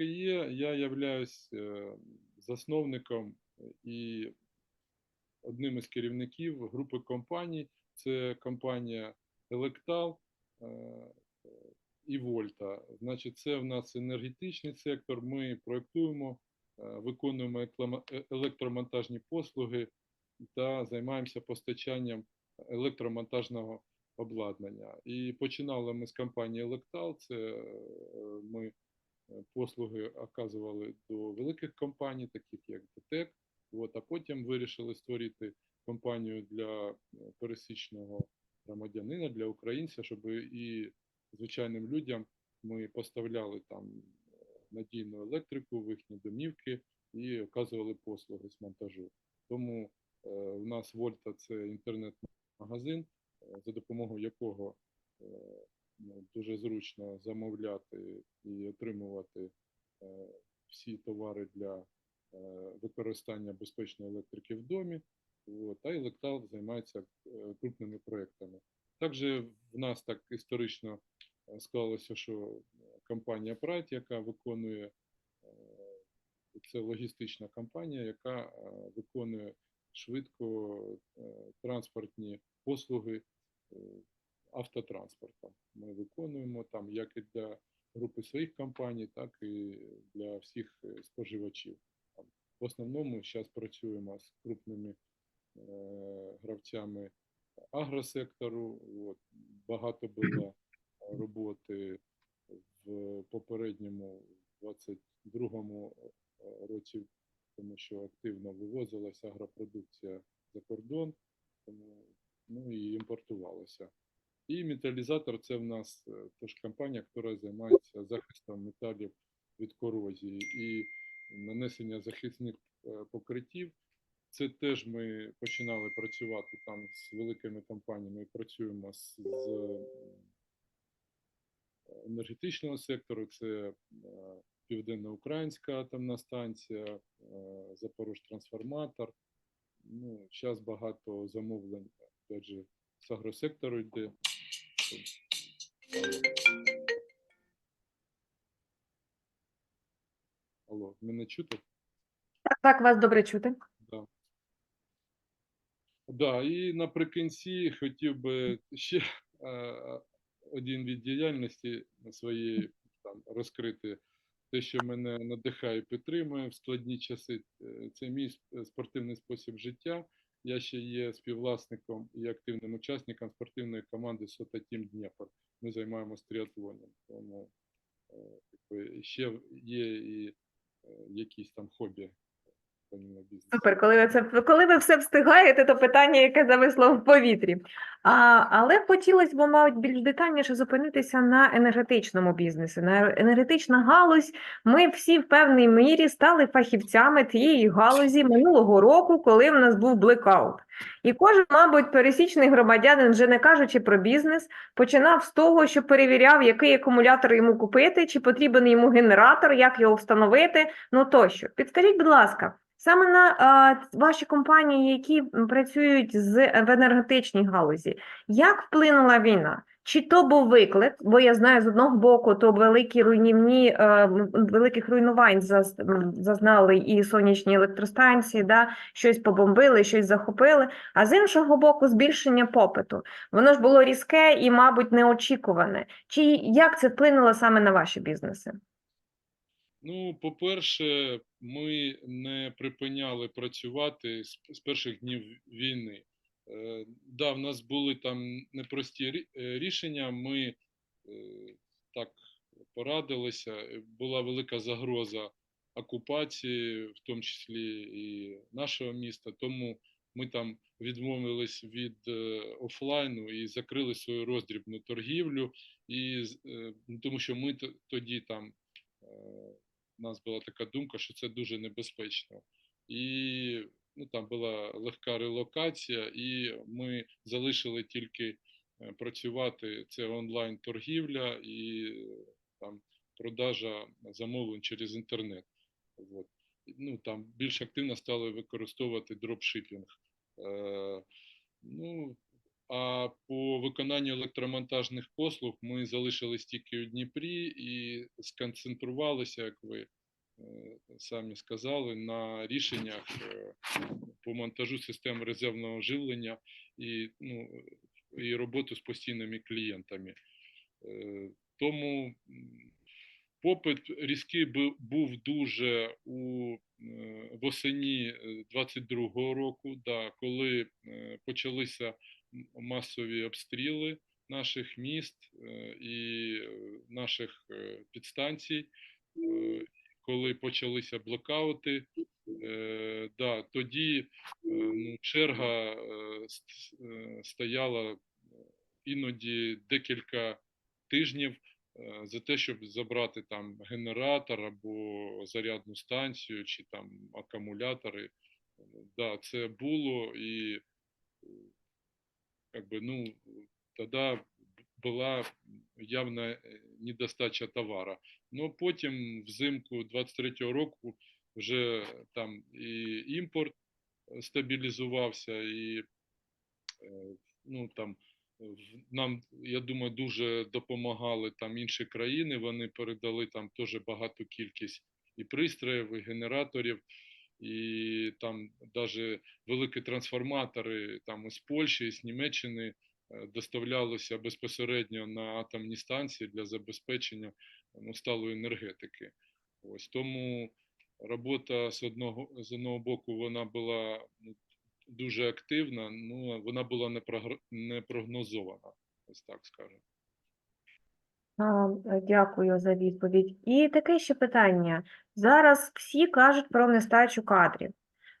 І є. Я являюсь е, засновником і одним із керівників групи компаній. Це компанія Електал е, і Вольта. Значить, це в нас енергетичний сектор. Ми проєктуємо, е, виконуємо е- електромонтажні послуги та займаємося постачанням електромонтажного обладнання. І починали ми з компанії Електал. Це е, ми послуги оказували до великих компаній, таких як ДТЕК. От, а потім вирішили створити компанію для е, пересічного громадянина, для українця, щоб і звичайним людям ми поставляли там е, надійну електрику в їхні домівки і оказували послуги з монтажу. Тому е, у нас Вольта це інтернет-магазин, е, за допомогою якого е, дуже зручно замовляти і отримувати е, всі товари для е, використання безпечної електрики в домі. От, а Електал займається е, крупними проектами. Також в нас так історично склалося, що компанія Прайт, яка виконує це логістична компанія, яка виконує швидко транспортні послуги автотранспортом. Ми виконуємо там як і для групи своїх компаній, так і для всіх е, споживачів. В основному зараз працюємо з крупними е, гравцями агросектору. От, багато було роботи в попередньому 22-му е, році, тому що активно вивозилася агропродукція за кордон, тому, ну і імпортувалася. І металізатор це в нас е, теж компанія, яка займається захистом металів від корозії і нанесення захисних е, покриттів. Це теж ми починали працювати там з великими компаніями. Працюємо з, з е, енергетичного сектору. Це Південноукраїнська атомна станція, Запорожтрансформатор. Ну, зараз багато замовлень же, з агросектору йде. Алло, мене чути? Так, так, вас добре чути. Да. Да, і наприкінці хотів би ще е, один від діяльності своєї там розкрити. Те, що мене надихає і підтримує в складні часи, е, це мій спортивний спосіб життя. Я ще є співвласником і активним учасником спортивної команди Сота Тім Дніпро. Ми займаємося тріатлоном. Тому е, ще є і е, якісь там хобі помимо бізнесу. Супер, коли ви це коли ви все встигаєте, то питання, яке зависло в повітрі. А, але хотілося б, мабуть, більш детальніше зупинитися на енергетичному бізнесі. На енергетична галузь. Ми всі в певній мірі стали фахівцями тієї галузі минулого року, коли в нас був блекаут. І кожен, мабуть, пересічний громадянин, вже не кажучи про бізнес, починав з того, що перевіряв, який акумулятор йому купити, чи потрібен йому генератор, як його встановити, ну тощо. Підскажіть, будь ласка, саме на ваші компанії, які працюють з в енергетичній галузі, як вплинула війна? Чи то був виклик, бо я знаю з одного боку, то великі руйнівні великих руйнувань заз- зазнали і сонячні електростанції, да, щось побомбили, щось захопили. А з іншого боку, збільшення попиту. Воно ж було різке і, мабуть, неочікуване. Чи як це вплинуло саме на ваші бізнеси? Ну, по-перше, ми не припиняли працювати з, перших днів війни. Е, да, в нас були там непрості е, рішення. Ми е, так порадилися. Була велика загроза окупації, в тому числі і нашого міста. Тому ми там відмовились від офлайну і закрили свою роздрібну торгівлю. І тому що ми тоді там. У нас була така думка, що це дуже небезпечно. І ну, там була легка релокація, і ми залишили тільки е, працювати це онлайн-торгівля і там продажа замовлень через інтернет. От. Ну, там більш активно стали використовувати дропшипінг. Е, ну, а по виконанню електромонтажних послуг ми залишились тільки у Дніпрі і сконцентрувалися, як ви е, самі сказали, на рішеннях е, по монтажу систем резервного живлення і, ну, і роботу з постійними клієнтами. Е, Тому попит різкий бу- був дуже у восені 22-го року, да, коли почалися масові обстріли наших міст е, і е, наших е, підстанцій, е, коли почалися блокаути, е, да, тоді е, ну, черга е, е, стояла іноді декілька тижнів е, за те, щоб забрати там генератор або зарядну станцію чи там акумулятори. Е, Да, це було і якби, ну, тоді була явна е, недостача товара. Ну потім взимку 23-го року вже там і імпорт е, стабілізувався, і е, ну там нам, я думаю, дуже допомагали там інші країни. Вони передали там теж багату кількість і пристроїв, і генераторів, і там навіть великі трансформатори там із Польщі, з Німеччини е, доставлялися безпосередньо на атомні станції для забезпечення ну, сталої енергетики. Ось тому робота з одного з одного боку вона була ну, дуже активна, ну вона була не прогнозована, ось так скажемо. Дякую за відповідь. І таке ще питання. Зараз всі кажуть про нестачу кадрів.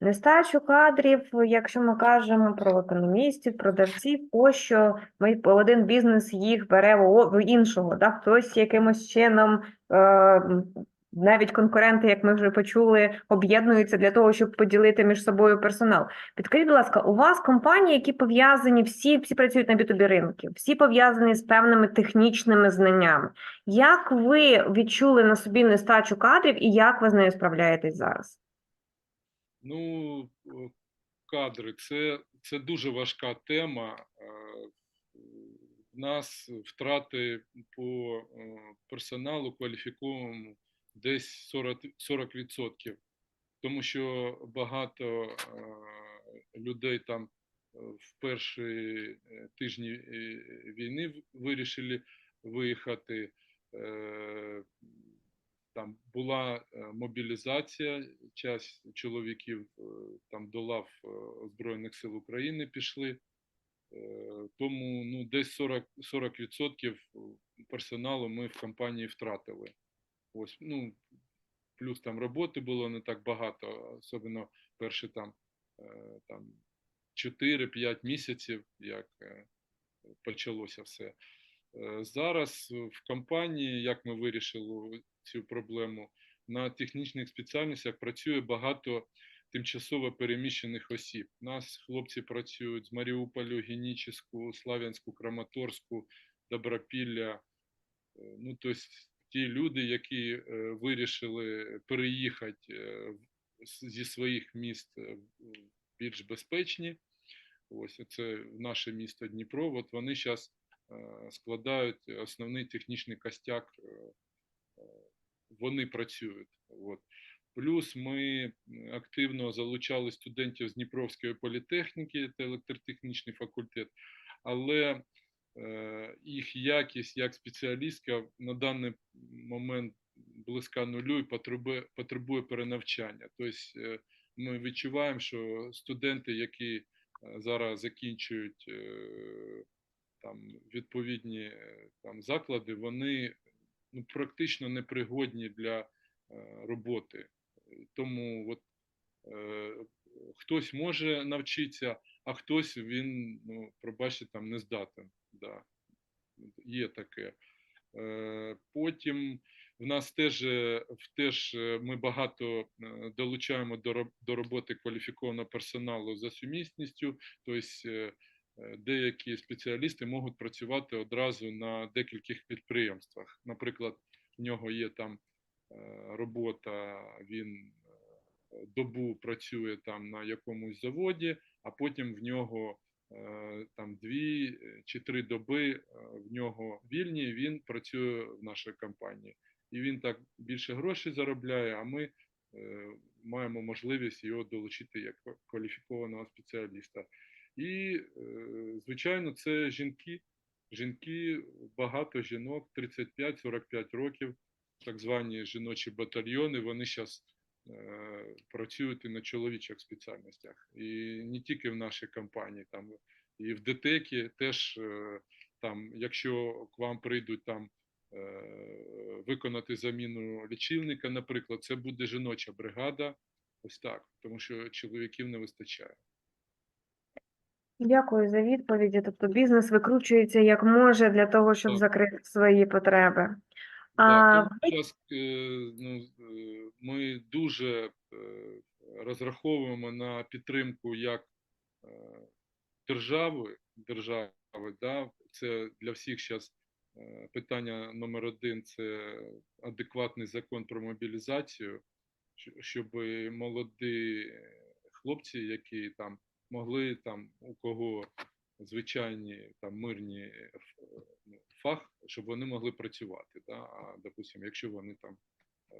Нестачу кадрів, якщо ми кажемо про економістів, продавців, пощо ми один бізнес їх бере в іншого, да? хтось якимось чином, е, навіть конкуренти, як ми вже почули, об'єднуються для того, щоб поділити між собою персонал. Підкажіть, будь ласка, у вас компанії, які пов'язані, всі, всі працюють на B2B ринку, всі пов'язані з певними технічними знаннями. Як ви відчули на собі нестачу кадрів і як ви з нею справляєтесь зараз? Ну, кадри це, це дуже важка тема. Е, В нас втрати по е, персоналу кваліфікованому десь 40, 40%, тому що багато е, людей там е, в перші е, тижні війни вирішили виїхати. Там була мобілізація, часть чоловіків там до лав Збройних сил України пішли. Тому ну, десь 40, 40% персоналу ми в компанії втратили. Ось, ну, плюс там роботи було не так багато, особливо перші там, е, там 4-5 місяців, як е, почалося все. Е, Зараз в компанії, як ми вирішили цю проблему, на технічних спеціальностях працює багато тимчасово переміщених осіб. У нас хлопці працюють з Маріуполю, Генічеську, Слав'янську, Краматорську, Добропілля. Ну, тобто ті люди, які е, вирішили переїхати е, зі своїх міст е, більш безпечні. Ось це наше місто Дніпро. От вони зараз складають основний технічний костяк. Вони працюють. От. Плюс ми активно залучали студентів з Дніпровської політехніки та електротехнічний факультет, але їх якість як спеціалістка на даний момент близька нулю і потребує, потребує перенавчання. Тобто е, ми відчуваємо, що студенти, які е, зараз закінчують е, там відповідні е, там заклади, вони ну, практично непригодні для е, роботи. Тому от, е, хтось може навчитися, а хтось він, ну, пробачте, там не здатен. Да. Є таке. Е, Потім в нас теж, е, теж е, ми багато долучаємо до, роботи кваліфікованого персоналу за сумісністю. Тобто деякі спеціалісти можуть працювати одразу на декількох підприємствах. Наприклад, в нього є там робота, він добу працює там на якомусь заводі, а потім в нього там дві е, чи три доби е, в нього вільні, він працює в нашій компанії. І він так більше грошей заробляє, а ми е, маємо можливість його долучити як кваліфікованого спеціаліста. І, е, звичайно, це жінки. Жінки, багато жінок, 35-45 років, так звані жіночі батальйони, вони зараз працюють і на чоловічих спеціальностях. І не тільки в нашій компанії, там і в ДТЕКі теж е, там, якщо к вам прийдуть там е, виконати заміну лічильника, наприклад, це буде жіноча бригада. Ось так, тому що чоловіків не вистачає. Дякую за відповіді. Тобто бізнес викручується як може для того, щоб Так. закрити свої потреби. А зараз ну, е, ми дуже е, розраховуємо на підтримку як е, держави, держави, да, це для всіх зараз питання номер один це адекватний закон про мобілізацію, щоб молоді хлопці, які там могли там у кого звичайні там мирні е, фах, щоб вони могли працювати. Да? А допустим, якщо вони там е,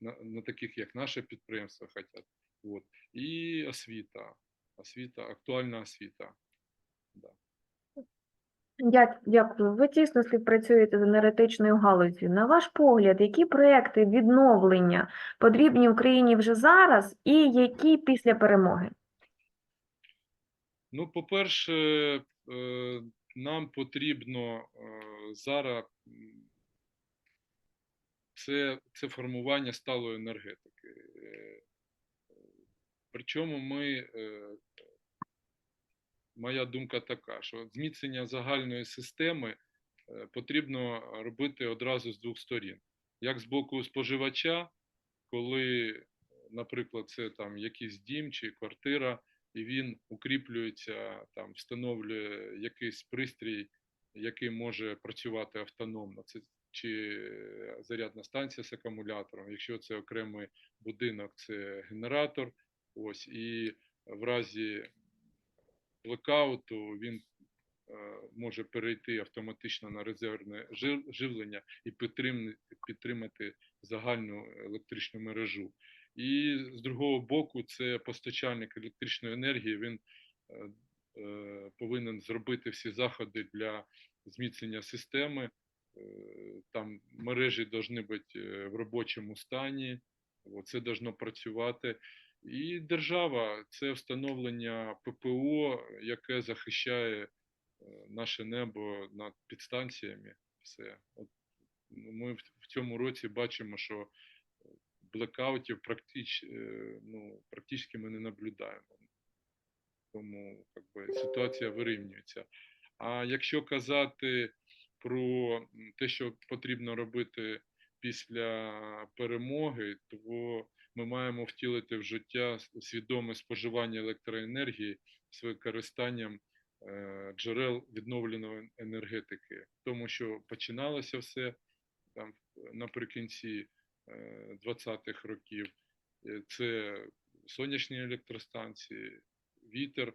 на, на таких, як наше підприємство, хотять. От. І освіта, освіта, актуальна освіта. Да. Я дякую. Ви тісно співпрацюєте з енергетичною галуззю. На ваш погляд, які проекти відновлення потрібні Україні вже зараз і які після перемоги? Ну, по-перше, е, нам потрібно е, зараз це, це формування сталої енергетики. Е, Причому ми, моя думка така, що зміцнення загальної системи потрібно робити одразу з двох сторін. Як з боку споживача, коли, наприклад, це там якийсь дім чи квартира, і він укріплюється, там встановлює якийсь пристрій, який може працювати автономно. Це чи зарядна станція з акумулятором. Якщо це окремий будинок, це генератор. Ось і в разі блекауту він може перейти автоматично на резервне живлення і підтримати загальну електричну мережу. І з другого боку, це постачальник електричної енергії. Він е, е, повинен зробити всі заходи для зміцнення системи. Е, там мережі повинні бути в робочому стані, це должно працювати. І держава це встановлення ППО, яке захищає наше небо над підстанціями. Все. От ми в цьому році бачимо, що блекаутів практич, ну, практично ми не наблюдаємо. Тому как би, ситуація вирівнюється. А якщо казати про те, що потрібно робити після перемоги, то ми маємо втілити в життя свідоме споживання електроенергії з використанням джерел відновленої енергетики, тому що починалося все там наприкінці 20-х років. Е, Це сонячні електростанції, вітер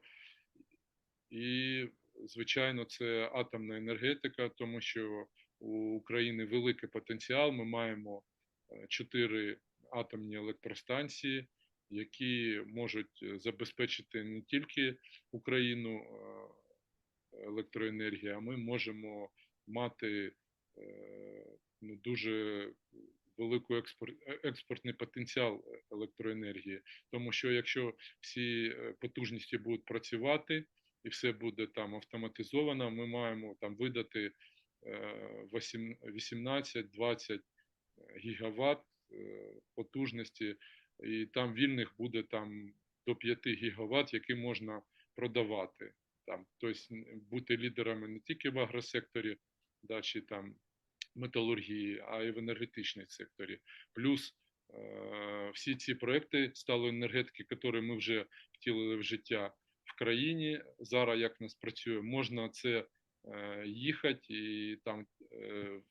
і, звичайно, це атомна енергетика, тому що у України великий потенціал. Ми маємо чотири атомні електростанції, які можуть забезпечити не тільки Україну електроенергією, а ми можемо мати ну, дуже великий експорт, експортний потенціал електроенергії, тому що якщо всі потужності будуть працювати і все буде там автоматизовано, ми маємо там видати 18-20 гігаватт потужності, і там вільних буде там до 5 гігаватт, які можна продавати. Там, тобто бути лідерами не тільки в агросекторі, да, чи там металургії, а й в енергетичній секторі. Плюс е, всі ці проекти сталої енергетики, які ми вже втілили в життя в країні. Зараз як нас працює, можна це е, їхати і там е,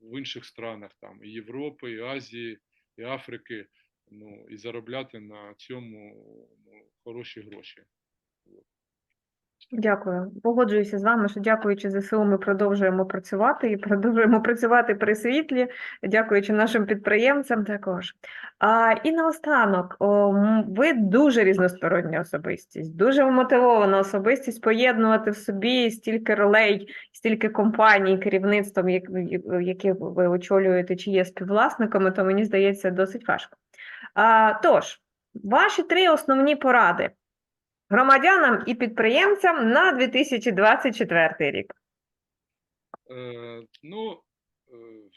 в інших странах, там і Європи, і Азії, і Африки. Ну і заробляти на цьому ну, хороші гроші. Дякую. Погоджуюся з вами, що дякуючи ЗСУ, ми продовжуємо працювати і продовжуємо працювати при світлі, дякуючи нашим підприємцям також. А, і наостанок, о, ви дуже різностороння особистість, дуже вмотивована особистість поєднувати в собі стільки ролей, стільки компаній, керівництвом, які ви очолюєте, чи є співвласниками, то мені здається досить важко. А, тож, ваші три основні поради громадянам і підприємцям на 2024 рік. Е, ну, е,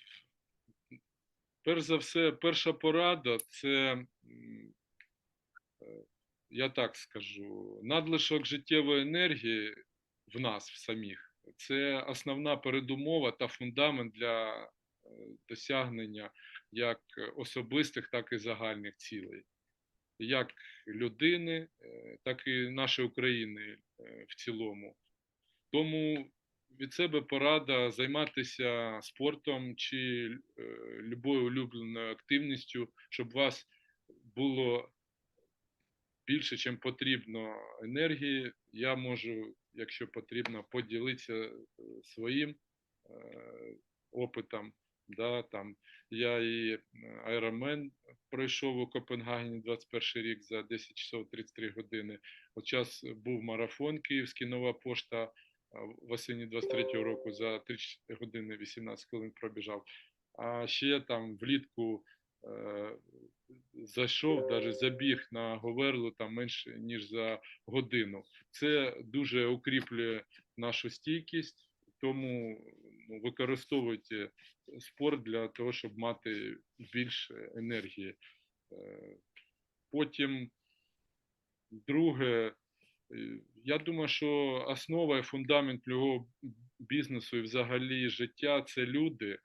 перш за все, перша порада це, е, я так скажу, надлишок життєвої енергії в нас в самих. Це основна передумова та фундамент для е, досягнення як особистих, так і загальних цілей, як людини, е, так і нашої України е, в цілому. Тому від себе порада займатися спортом чи е, любою улюбленою активністю, щоб вас було більше, чим потрібно енергії. Я можу, якщо потрібно, поділитися своїм опитом. Да, там, я і Ironman пройшов у Копенгагені 21 рік за 10 часов 33 години. От час був марафон Київський нова пошта в осені 23-го року за 3 години 18 хвилин пробіжав. А ще там влітку е, зайшов, навіть забіг на Говерлу там менше ніж за годину. Це дуже укріплює нашу стійкість, тому ну, використовуйте спорт для того, щоб мати більше енергії. Е, Потім, друге, е, я думаю, що основа і фундамент любого бізнесу і взагалі життя це люди,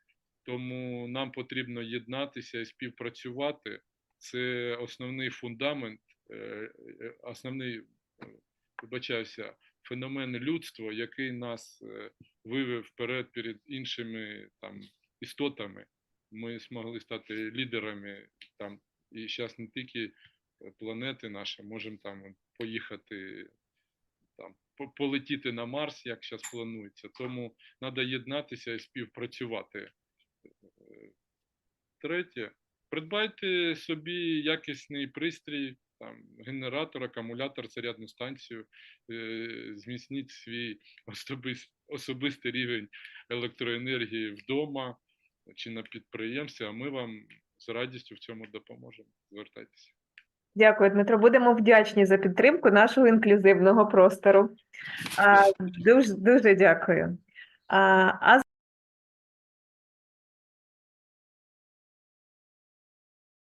тому нам потрібно єднатися і співпрацювати. Це основний фундамент, е, е, основний, е, вибачаюся, феномен людства, який нас е, вивів вперед перед іншими там істотами. Ми змогли стати лідерами там, і зараз не тільки е, планети наші, можемо там поїхати там, полетіти на Марс, як зараз планується. Тому треба єднатися і співпрацювати. Е, Третє, придбайте собі якісний пристрій, там, генератор, акумулятор, зарядну станцію, е, зміцніть свій особис- особистий рівень електроенергії вдома чи на підприємстві, а ми вам з радістю в цьому допоможемо. Звертайтеся. Дякую, Дмитро. Будемо вдячні за підтримку нашого інклюзивного простору. А, дуже, дуже дякую. А, а